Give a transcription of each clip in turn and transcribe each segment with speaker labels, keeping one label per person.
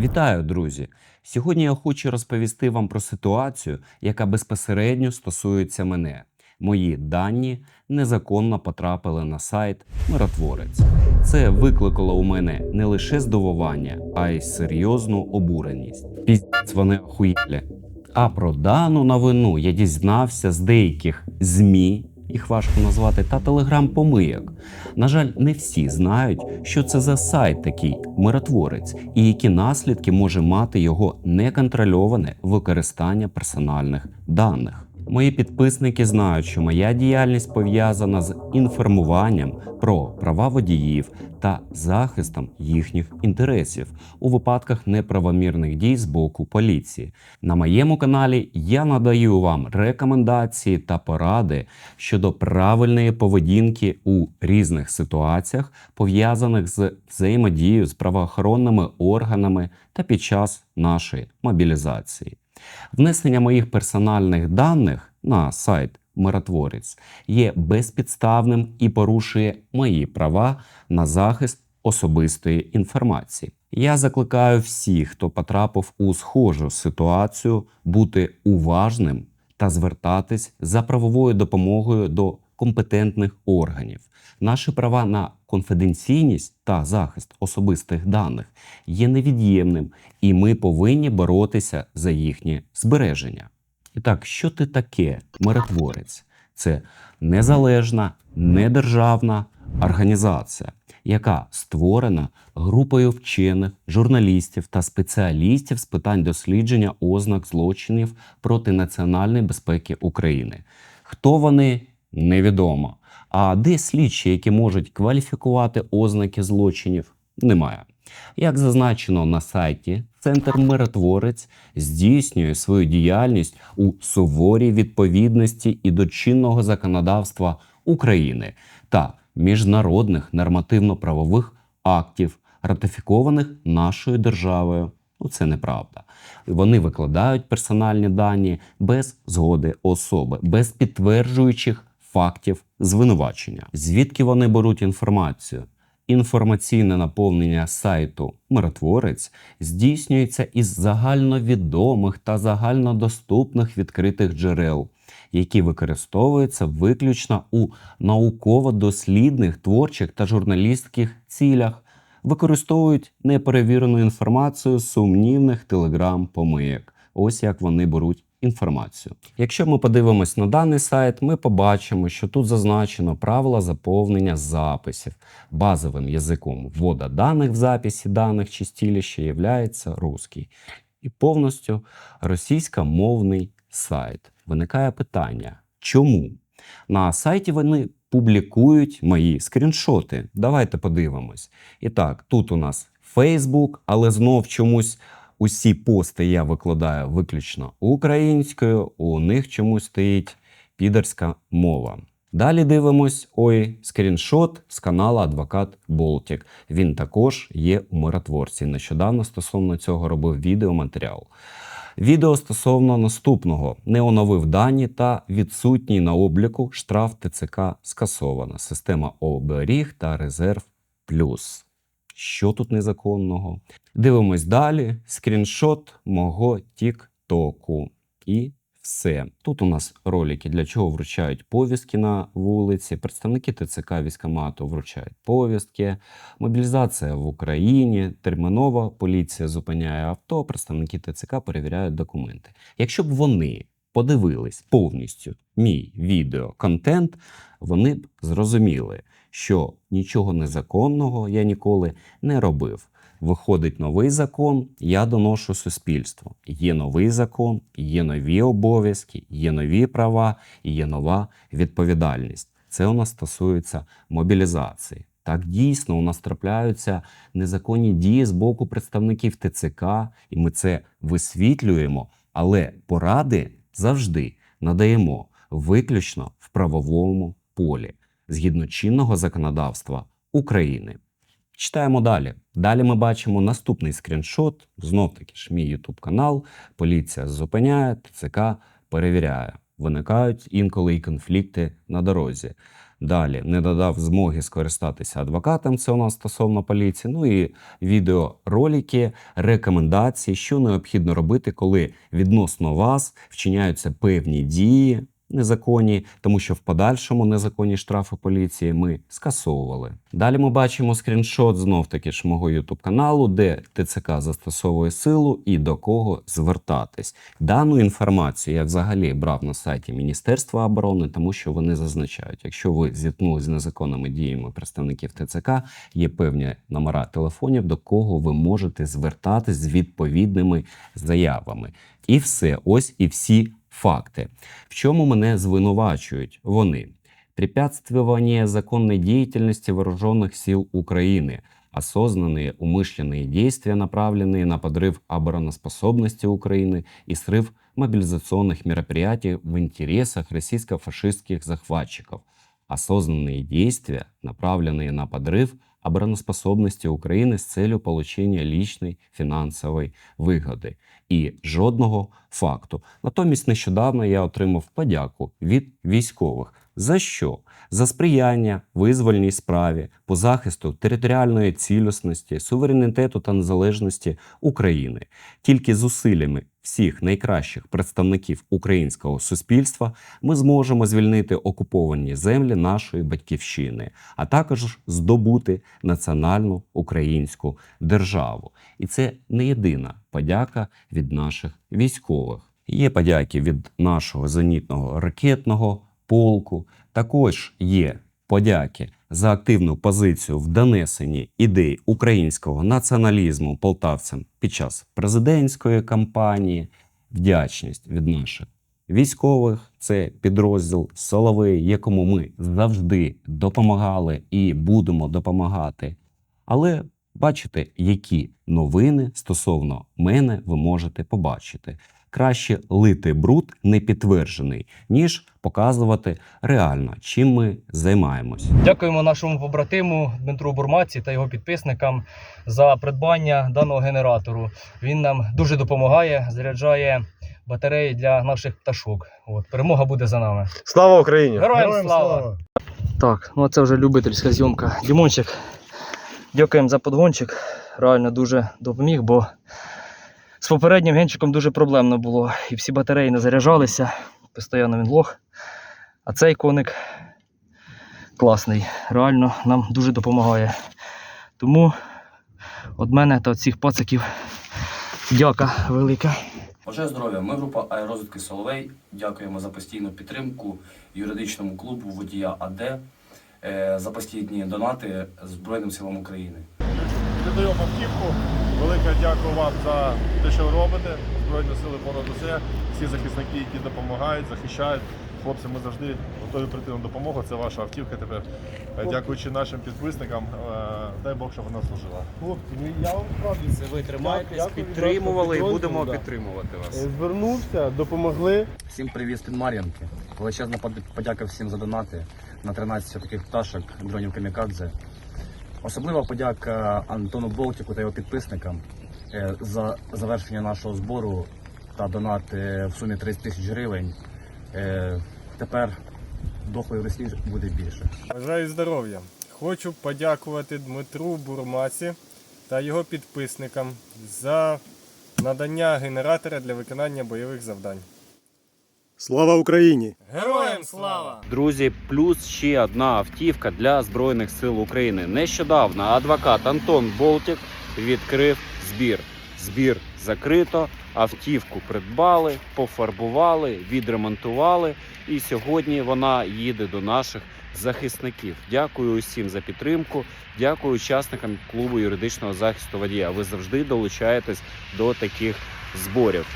Speaker 1: Вітаю, друзі! Сьогодні я хочу розповісти вам про ситуацію, яка безпосередньо стосується мене. Мої дані незаконно потрапили на сайт Миротворець. Це викликало у мене не лише здивування, а й серйозну обуреність. Піздець вони охуєлі. А про дану новину я дізнався з деяких ЗМІ, їх важко назвати, та телеграм-помийок. На жаль, не всі знають, що це за сайт такий миротворець і які наслідки може мати його неконтрольоване використання персональних даних. Мої підписники знають, що моя діяльність пов'язана з інформуванням про права водіїв та захистом їхніх інтересів у випадках неправомірних дій з боку поліції. На моєму каналі я надаю вам рекомендації та поради щодо правильної поведінки у різних ситуаціях, пов'язаних з взаємодією з правоохоронними органами та під час нашої мобілізації. Внесення моїх персональних даних на сайт Миротворець є безпідставним і порушує мої права на захист особистої інформації. Я закликаю всіх, хто потрапив у схожу ситуацію, бути уважним та звертатись за правовою допомогою до компетентних органів. Наші права на конфіденційність та захист особистих даних є невід'ємним, і ми повинні боротися за їхнє збереження. І так, що ти таке миротворець? Це незалежна, недержавна організація, яка створена групою вчених, журналістів та спеціалістів з питань дослідження ознак злочинів проти національної безпеки України. Хто вони невідомо. А де слідчі, які можуть кваліфікувати ознаки злочинів, немає. Як зазначено на сайті, центр миротворець здійснює свою діяльність у суворій відповідності і до чинного законодавства України та міжнародних нормативно-правових актів, ратифікованих нашою державою. Ну, це неправда. Вони викладають персональні дані без згоди особи, без підтверджуючих фактів звинувачення. Звідки вони беруть інформацію? Інформаційне наповнення сайту Миротворець здійснюється із загальновідомих та загальнодоступних відкритих джерел, які використовуються виключно у науково-дослідних, творчих та журналістських цілях, використовують неперевірену інформацію сумнівних телеграм-помийок. Ось як вони беруть інформацію. Якщо ми подивимось на даний сайт, ми побачимо, що тут зазначено правила заповнення записів. Базовим язиком ввода даних в записі даних чистилища є русський. І повністю російськомовний сайт. Виникає питання, чому? На сайті вони публікують мої скріншоти. Давайте подивимось. І так, тут у нас Facebook, але знов чомусь усі пости я викладаю виключно українською, у них чомусь стоїть підерська мова. Далі дивимось ой, скріншот з каналу Адвокат Болтік. Він також є у миротворці. Нещодавно стосовно цього робив відеоматеріал. Відео стосовно наступного не оновив дані та відсутній на обліку штраф ТЦК скасована. Система оберіг та резерв плюс. Що тут незаконного? Дивимось далі. Скріншот мого Тіктоку. І все. Тут у нас ролики, для чого вручають повістки на вулиці. Представники ТЦК військомату вручають повістки. Мобілізація в Україні, термінова поліція зупиняє авто, представники ТЦК перевіряють документи. Якщо б вони подивились повністю мій відеоконтент, вони б зрозуміли, що нічого незаконного я ніколи не робив. Виходить новий закон, я доношу суспільству. Є новий закон, є нові обов'язки, є нові права, є нова відповідальність. Це у нас стосується мобілізації. Так дійсно у нас трапляються незаконні дії з боку представників ТЦК, і ми це висвітлюємо, але поради завжди надаємо виключно в правовому полі згідно чинного законодавства України. Читаємо далі. Далі ми бачимо наступний скріншот. Знов таки ж мій YouTube канал. Поліція зупиняє, ТЦК перевіряє. Виникають інколи і конфлікти на дорозі. Далі не додав змоги скористатися адвокатом. Це у нас стосовно поліції. Ну і відеоролики, рекомендації, що необхідно робити, коли відносно вас вчиняються певні дії. Незаконні, тому що в подальшому незаконні штрафи поліції ми скасовували. Далі ми бачимо скріншот знов таки ж мого ютуб каналу, де ТЦК застосовує силу і до кого звертатись. Дану інформацію я взагалі брав на сайті Міністерства оборони, тому що вони зазначають, якщо ви зіткнулися з незаконними діями представників ТЦК, є певні номера телефонів, до кого ви можете звертатись з відповідними заявами. І все, ось і всі факти. В чому мене звинувачують вони? Препятствование законной деятельности вооруженных сил Украины, осознанные умышленные действия, направленные на подрыв обороноспособности Украины и срыв мобилизационных мероприятий в интересах российско-фашистских захватчиков, осознанные действия, направленные на подрыв обороноспособности Украины с целью получения личной фінансової вигоди. І жодного факту. Натомість нещодавно я отримав подяку від військових. За що? За сприяння визвольній справі по захисту територіальної цілісності, суверенітету та незалежності України. Тільки зусиллями всіх найкращих представників українського суспільства ми зможемо звільнити окуповані землі нашої батьківщини, а також здобути національну українську державу. І це не єдина подяка від наших військових. Є подяки від нашого зенітного ракетного полку. Також є подяки за активну позицію в донесенні ідей українського націоналізму полтавцям під час президентської кампанії. Вдячність від наших військових. Це підрозділ Соловей, якому ми завжди допомагали і будемо допомагати. Але бачите, які новини стосовно мене ви можете побачити. Краще лити бруд непідтверджений, ніж показувати реально, чим ми займаємось.
Speaker 2: Дякуємо нашому побратиму Дмитру Бурмаці та його підписникам за придбання даного генератору. Він нам дуже допомагає, заряджає батареї для наших пташок. От, перемога буде за нами.
Speaker 3: Слава Україні!
Speaker 2: Героям слава! Так, ну це вже любительська зйомка. Дімончик, дякуємо за подгончик. Реально дуже допоміг, бо з попереднім генчиком дуже проблемно було. І всі батареї не заряджалися. Постійно він лох. А цей коник класний. Реально нам дуже допомагає. Тому від мене та від всіх пациків дяка велика.
Speaker 4: Бажаю здоров'я. Ми група аеророзвідки Соловей. Дякуємо за постійну підтримку юридичному клубу водія АД е, за постійні донати Збройним силам України.
Speaker 3: Передаємо автівку. Велике дякую вам за те, що ви робите. Збройні сили понад усе. Всі захисники, які допомагають, захищають. Хлопці, ми завжди готові прийти на допомогу. Це ваша автівка тепер. Е, Дякуючи нашим підписникам. е, Дай Бог, щоб вона служила.
Speaker 5: Хлопці, ну я вам справді
Speaker 6: Це ви тримаєтесь,
Speaker 5: Дякую,
Speaker 6: підтримували і будемо
Speaker 5: да.
Speaker 6: підтримувати
Speaker 5: е,
Speaker 6: вас.
Speaker 5: звернувся, допомогли.
Speaker 4: Всім привіз з Мар'янки. Величезна под- подяка всім за донати на 13 таких пташок дронів Камікадзе. Особлива подяка Антону Болтіку та його підписникам е, за завершення нашого збору та донат в сумі 30 тисяч гривень. Е, Тепер дохлої Росії буде більше.
Speaker 7: Бажаю здоров'я. Хочу подякувати Дмитру Бурмаці та його підписникам за надання генератора для виконання бойових завдань.
Speaker 3: Слава Україні!
Speaker 7: Героям слава!
Speaker 1: Друзі, плюс ще одна автівка для Збройних сил України. Нещодавно адвокат Антон Болтік відкрив збір. Збір закрито, автівку придбали, пофарбували, відремонтували. І сьогодні вона їде до наших захисників. Дякую усім за підтримку. Дякую учасникам клубу юридичного захисту водія. Ви завжди долучаєтесь до таких зборів.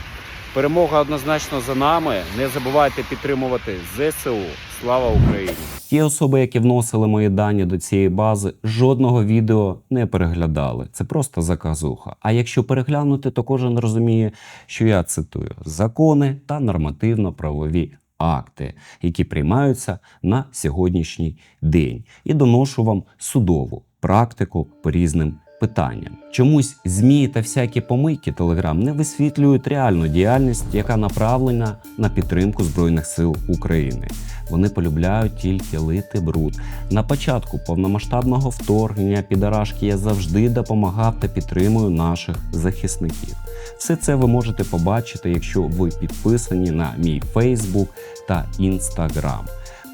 Speaker 1: Перемога однозначно за нами. Не забувайте підтримувати ЗСУ. Слава Україні! Ті особи, які вносили мої дані до цієї бази, жодного відео не переглядали. Це просто заказуха. А якщо переглянути, то кожен розуміє, що я цитую закони та нормативно-правові акти, які приймаються на сьогоднішній день, і доношу вам судову практику по різним Питання: чомусь ЗМІ та всякі помийки Телеграм не висвітлюють реальну діяльність, яка направлена на підтримку Збройних сил України. Вони полюбляють тільки лити бруд. На початку повномасштабного вторгнення підарашки я завжди допомагав та підтримую наших захисників. Все це ви можете побачити, якщо ви підписані на мій Фейсбук та Інстаграм.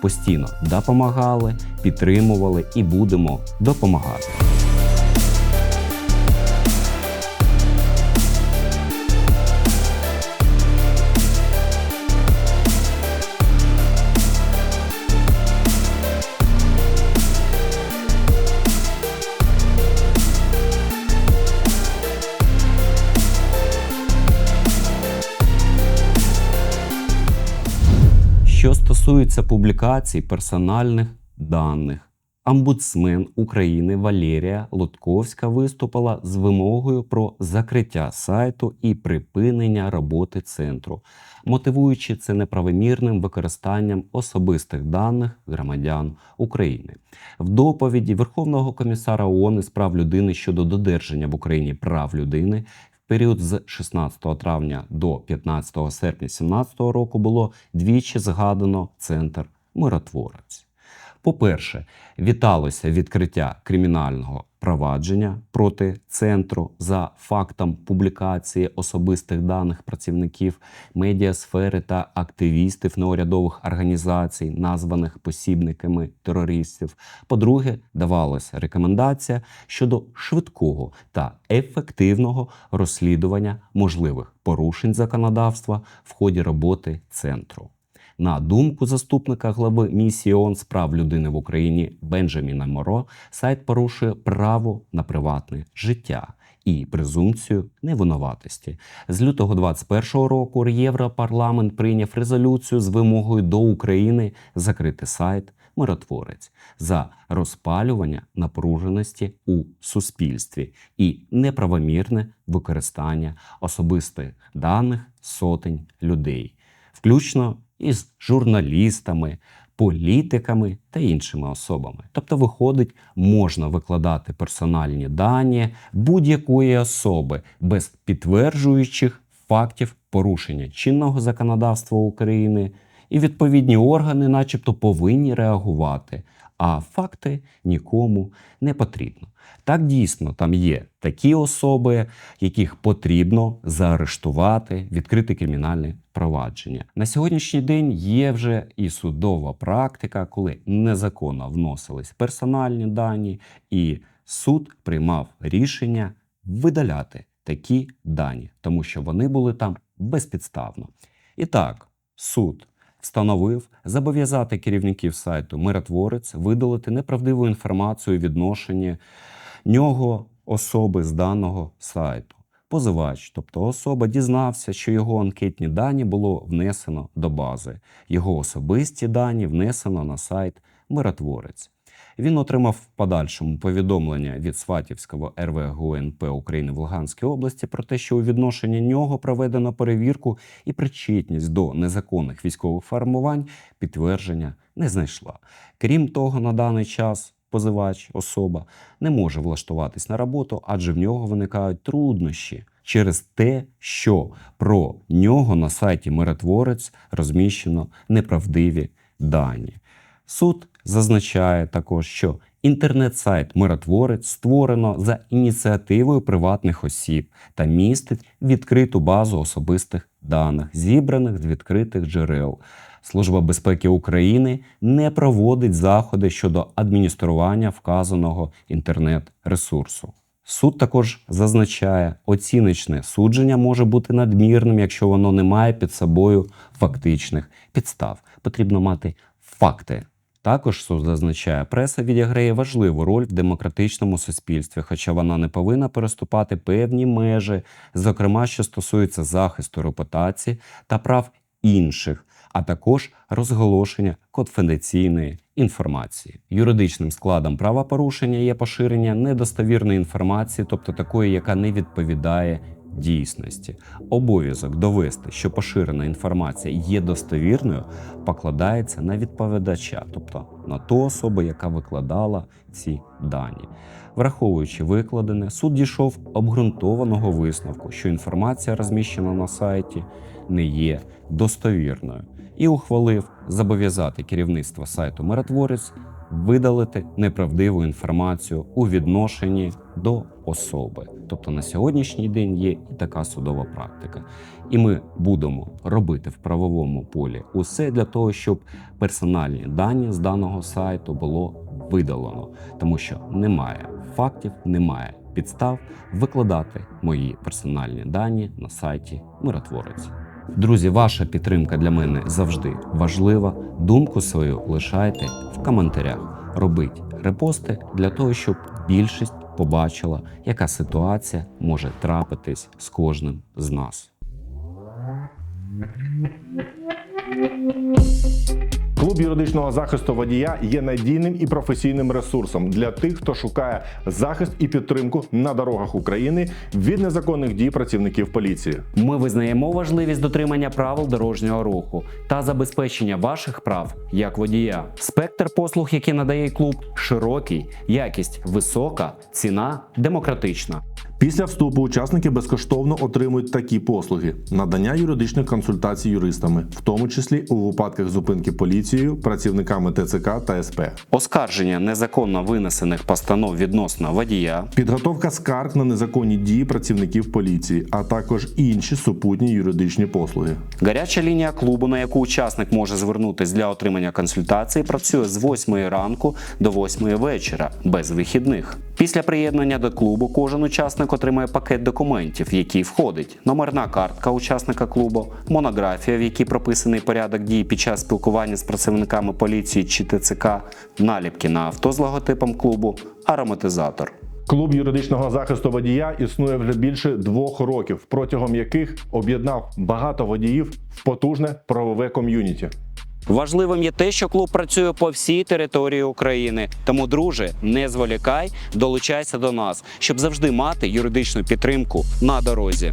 Speaker 1: Постійно допомагали, підтримували і будемо допомагати. Стосується публікацій персональних даних, омбудсмен України Валерія Лутковська виступила з вимогою про закриття сайту і припинення роботи центру, мотивуючи це неправомірним використанням особистих даних громадян України. В доповіді Верховного комісара ООН з прав людини щодо додержання в Україні прав людини період з 16 травня до 15 серпня 2017 року було двічі згадано центр миротворець. По-перше, віталося відкриття кримінального провадження проти центру за фактом публікації особистих даних працівників медіасфери та активістів неурядових організацій, названих посібниками терористів. По-друге, давалася рекомендація щодо швидкого та ефективного розслідування можливих порушень законодавства в ході роботи центру. На думку заступника глави місії ООН з прав людини в Україні Бенджаміна Моро, сайт порушує право на приватне життя і презумпцію невинуватості. З лютого 2021 року Європарламент прийняв резолюцію з вимогою до України закрити сайт Миротворець за розпалювання напруженості у суспільстві і неправомірне використання особистих даних сотень людей, включно із журналістами, політиками та іншими особами. Тобто, виходить, можна викладати персональні дані будь-якої особи без підтверджуючих фактів порушення чинного законодавства України, і відповідні органи, начебто, повинні реагувати. А факти нікому не потрібно. Так дійсно там є такі особи, яких потрібно заарештувати, відкрити кримінальне провадження. На сьогоднішній день є вже і судова практика, коли незаконно вносились персональні дані, і суд приймав рішення видаляти такі дані, тому що вони були там безпідставно. І так, суд встановив зобов'язати керівників сайту Миротворець видалити неправдиву інформацію відношенні нього особи з даного сайту. Позивач, тобто особа, дізнався, що його анкетні дані було внесено до бази. Його особисті дані внесено на сайт Миротворець. Він отримав в подальшому повідомлення від Сватівського РВ ГУНП України в Луганській області про те, що у відношенні нього проведено перевірку і причетність до незаконних військових формувань підтвердження не знайшла. Крім того, на даний час позивач, особа не може влаштуватись на роботу, адже в нього виникають труднощі через те, що про нього на сайті Миротворець розміщено неправдиві дані. Суд зазначає також, що інтернет-сайт Миротворець створено за ініціативою приватних осіб та містить відкриту базу особистих даних, зібраних з відкритих джерел. Служба безпеки України не проводить заходи щодо адміністрування вказаного інтернет-ресурсу. Суд також зазначає, оціночне судження може бути надмірним, якщо воно не має під собою фактичних підстав. Потрібно мати факти. Також суд зазначає, преса відіграє важливу роль в демократичному суспільстві, хоча вона не повинна переступати певні межі, зокрема, що стосується захисту репутації та прав інших, а також розголошення конфіденційної інформації. Юридичним складом правопорушення є поширення недостовірної інформації, тобто такої, яка не відповідає дійсності. Обов'язок довести, що поширена інформація є достовірною, покладається на відповідача, тобто на ту особу, яка викладала ці дані. Враховуючи викладене, суд дійшов обґрунтованого висновку, що інформація, розміщена на сайті, не є достовірною, і ухвалив зобов'язати керівництво сайту Миротворець видалити неправдиву інформацію у відношенні до особи. Тобто на сьогоднішній день є і така судова практика. І ми будемо робити в правовому полі усе для того, щоб персональні дані з даного сайту було видалено, тому що немає фактів, немає підстав викладати мої персональні дані на сайті Миротворець. Друзі, ваша підтримка для мене завжди важлива. Думку свою лишайте в коментарях. Робіть репости для того, щоб більшість побачила, яка ситуація може трапитись з кожним з нас.
Speaker 3: Клуб юридичного захисту водія є надійним і професійним ресурсом для тих, хто шукає захист і підтримку на дорогах України від незаконних дій працівників поліції.
Speaker 1: Ми визнаємо важливість дотримання правил дорожнього руху та забезпечення ваших прав як водія. Спектр послуг, які надає клуб, широкий, якість висока, ціна демократична.
Speaker 3: Після вступу учасники безкоштовно отримують такі послуги: надання юридичних консультацій юристами, в тому числі у випадках зупинки поліцією, працівниками ТЦК та СП.
Speaker 1: Оскарження незаконно винесених постанов відносно водія,
Speaker 3: Підготовка скарг на незаконні дії працівників поліції, а також інші супутні юридичні послуги.
Speaker 1: Гаряча лінія клубу, на яку учасник може звернутись для отримання консультації, працює з 8 ранку до 8 вечора без вихідних. Після приєднання до клубу кожен учасник отримує пакет документів, в який входить номерна картка учасника клубу, монографія, в якій прописаний порядок дій під час спілкування з працівниками поліції чи ТЦК, наліпки на авто з логотипом клубу, ароматизатор.
Speaker 3: Клуб юридичного захисту водія існує вже більше двох років, протягом яких об'єднав багато водіїв в потужне правове ком'юніті.
Speaker 1: Важливим є те, що клуб працює по всій території України. Тому, друже, не зволікай, долучайся до нас, щоб завжди мати юридичну підтримку на дорозі.